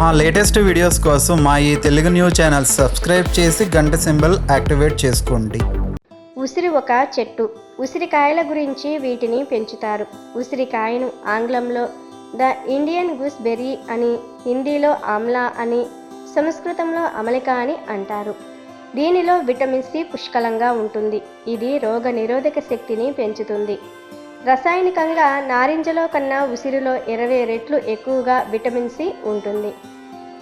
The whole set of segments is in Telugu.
మా లేటెస్ట్ వీడియోస్ కోసం మా ఈ తెలుగు న్యూస్ ఛానల్ సబ్స్క్రైబ్ చేసి గంట సింబల్ యాక్టివేట్ చేసుకోండి. ఉసిరి ఒక చెట్టు. ఉసిరికాయల గురించి వీటిని పెంచుతారు. ఉసిరికాయను ఆంగ్లంలో ద ఇండియన్ గూస్ బెర్రీ అని హిందీలో ఆమ్లా అని సంస్కృతంలో అమలిక అని అంటారు. దీనిలో విటమిన్ సి పుష్కలంగా ఉంటుంది. ఇది రోగ నిరోధక శక్తిని పెంచుతుంది. రసాయనికంగా నారింజలో కన్నా ఉసిరిలో ఇరవై రెట్లు ఎక్కువగా విటమిన్ సి ఉంటుంది.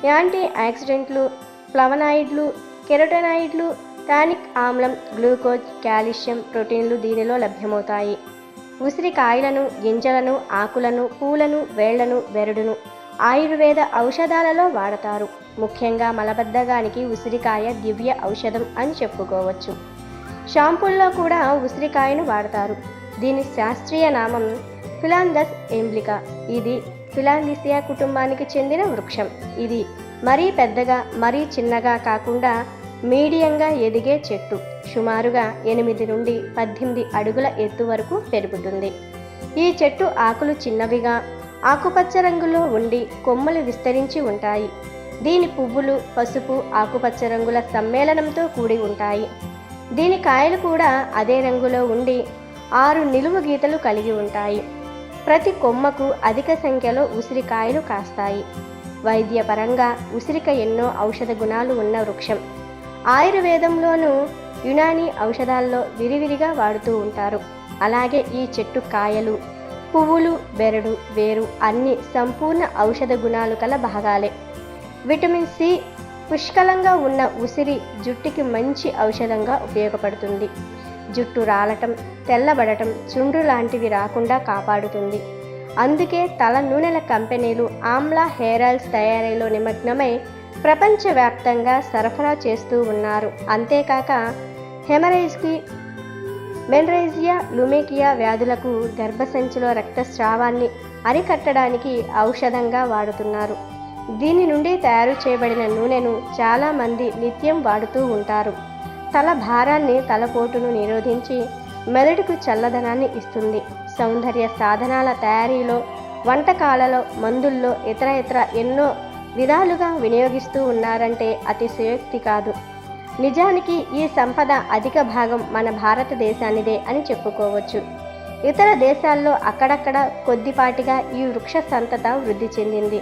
యాంటీ ఆక్సిడెంట్లు ఫ్లవనాయిడ్లు కెరటనాయిడ్లు టానిక్ ఆమ్లం గ్లూకోజ్ కాల్షియం ప్రోటీన్లు దీనిలో లభ్యమవుతాయి. ఉసిరికాయలను గింజలను ఆకులను పూలను వేళ్ళను వెరడును ఆయుర్వేద ఔషధాలలో వాడతారు. ముఖ్యంగా మలబద్ధగానికి ఉసిరికాయ దివ్య ఔషధం అని చెప్పుకోవచ్చు. షాంపూల్లో కూడా ఉసిరికాయను వాడతారు. దీని శాస్త్రీయ నామం ఫిలాండస్ ఎంబ్లికా. ఇది ఫిలాండిసియా కుటుంబానికి చెందిన వృక్షం. ఇది మరీ పెద్దగా మరీ చిన్నగా కాకుండా మీడియంగా ఎదిగే చెట్టు. సుమారుగా ఎనిమిది నుండి పద్దెనిమిది అడుగుల ఎత్తు వరకు పెరుగుతుంది. ఈ చెట్టు ఆకులు చిన్నవిగా ఆకుపచ్చ రంగులో ఉండి కొమ్మలు విస్తరించి ఉంటాయి. దీని పువ్వులు పసుపు ఆకుపచ్చ రంగుల సమ్మేళనంతో కూడి ఉంటాయి. దీని కాయలు కూడా అదే రంగులో ఉండి ఆరు నిలువు గీతలు కలిగి ఉంటాయి. ప్రతి కొమ్మకు అధిక సంఖ్యలో ఉసిరికాయలు కాస్తాయి. వైద్యపరంగా ఉసిరిక ఎన్నో ఔషధ గుణాలు ఉన్న వృక్షం. ఆయుర్వేదంలోనూ యునాని ఔషధాల్లో విరివిరిగా వాడుతూ ఉంటారు. అలాగే ఈ చెట్టు కాయలు పువ్వులు బెరడు వేరు అన్ని సంపూర్ణ ఔషధ గుణాలు కల భాగాలే. విటమిన్ సి పుష్కలంగా ఉన్న ఉసిరి జుట్టుకి మంచి ఔషధంగా ఉపయోగపడుతుంది. జుట్టు రాలటం తెల్లబడటం చుండ్రు లాంటివి రాకుండా కాపాడుతుంది. అందుకే తల నూనెల కంపెనీలు ఆమ్లా హెయిర్ ఆయిల్స్ తయారీలో నిమగ్నమై ప్రపంచవ్యాప్తంగా సరఫరా చేస్తూ ఉన్నారు. అంతేకాక హెమరైజ్కి మెన్రైజియా లుమేకియా వ్యాధులకు గర్భసంచిలో రక్తస్రావాన్ని అరికట్టడానికి ఔషధంగా వాడుతున్నారు. దీని నుండి తయారు చేయబడిన నూనెను చాలామంది నిత్యం వాడుతూ ఉంటారు. తల భారాన్ని తలపోటును నిరోధించి మెదడుకు చల్లదనాన్ని ఇస్తుంది. సౌందర్య సాధనాల తయారీలో వంటకాలలో మందుల్లో ఇతర ఇతర ఎన్నో విధాలుగా వినియోగిస్తూ ఉన్నారంటే అతిశయోక్తి కాదు. నిజానికి ఈ సంపద అధిక భాగం మన భారతదేశానిదే అని చెప్పుకోవచ్చు. ఇతర దేశాల్లో అక్కడక్కడ కొద్దిపాటిగా ఈ వృక్ష సంతత వృద్ధి చెందింది.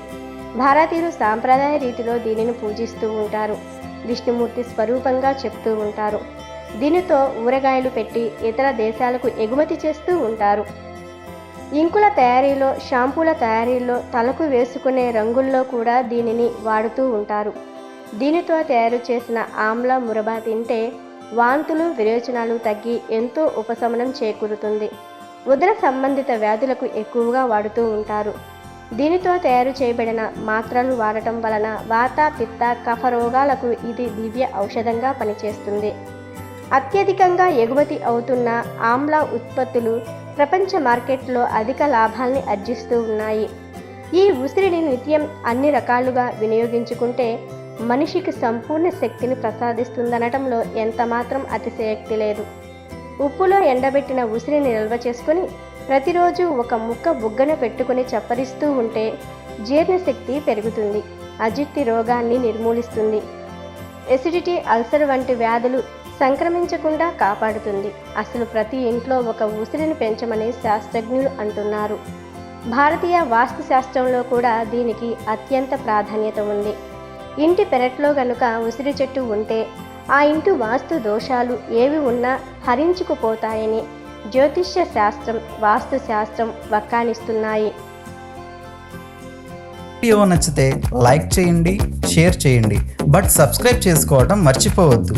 భారతీయులు సాంప్రదాయ రీతిలో దీనిని పూజిస్తూ ఉంటారు. విష్ణుమూర్తి స్వరూపంగా చెప్తూ ఉంటారు. దీనితో ఊరగాయలు పెట్టి ఇతర దేశాలకు ఎగుమతి చేస్తూ ఉంటారు. ఇంకుల తయారీలో షాంపూల తయారీలో తలకు వేసుకునే రంగుల్లో కూడా దీనిని వాడుతూ ఉంటారు. దీనితో తయారు చేసిన ఆమ్ల మురబా తింటే వాంతులు విరేచనాలు తగ్గి ఎంతో ఉపశమనం చేకూరుతుంది. ఉదర సంబంధిత వ్యాధులకు ఎక్కువగా వాడుతూ ఉంటారు. దీనితో తయారు చేయబడిన మాత్రలు వాడటం వలన వాత పిత్త కఫ రోగాలకు ఇది దివ్య ఔషధంగా పనిచేస్తుంది. అత్యధికంగా ఎగుమతి అవుతున్న ఆమ్ల ఉత్పత్తులు ప్రపంచ మార్కెట్లో అధిక లాభాల్ని ఆర్జిస్తూ ఉన్నాయి. ఈ ఉసిరిని నిత్యం అన్ని రకాలుగా వినియోగించుకుంటే మనిషికి సంపూర్ణ శక్తిని ప్రసాదిస్తుందనటంలో ఎంతమాత్రం అతిశయోక్తి లేదు. ఉప్పులో ఎండబెట్టిన ఉసిరిని నిల్వ చేసుకుని ప్రతిరోజు ఒక ముక్క బుగ్గన పెట్టుకుని చప్పరిస్తూ ఉంటే జీర్ణశక్తి పెరుగుతుంది అజిత్తి రోగాన్ని నిర్మూలిస్తుంది ఎసిడిటీ అల్సర్ వంటి వ్యాధులు సంక్రమించకుండా కాపాడుతుంది. అసలు ప్రతి ఇంట్లో ఒక ఉసిరిని పెంచమని శాస్త్రజ్ఞులు అంటున్నారు. భారతీయ వాస్తు శాస్త్రంలో కూడా దీనికి అత్యంత ప్రాధాన్యత ఉంది. ఇంటి పెరట్లో గనుక ఉసిరి చెట్టు ఉంటే ఆ ఇంటి వాస్తు దోషాలు ఏవి ఉన్నా హరించుకుపోతాయని జ్యోతిష్య శాస్త్రం వాస్తు శాస్త్రం వక్కానిస్తున్నాయి. వీడియో నచ్చితే లైక్ చేయండి షేర్ చేయండి. బట్ సబ్స్క్రైబ్ చేసుకోవడం మర్చిపోవద్దు.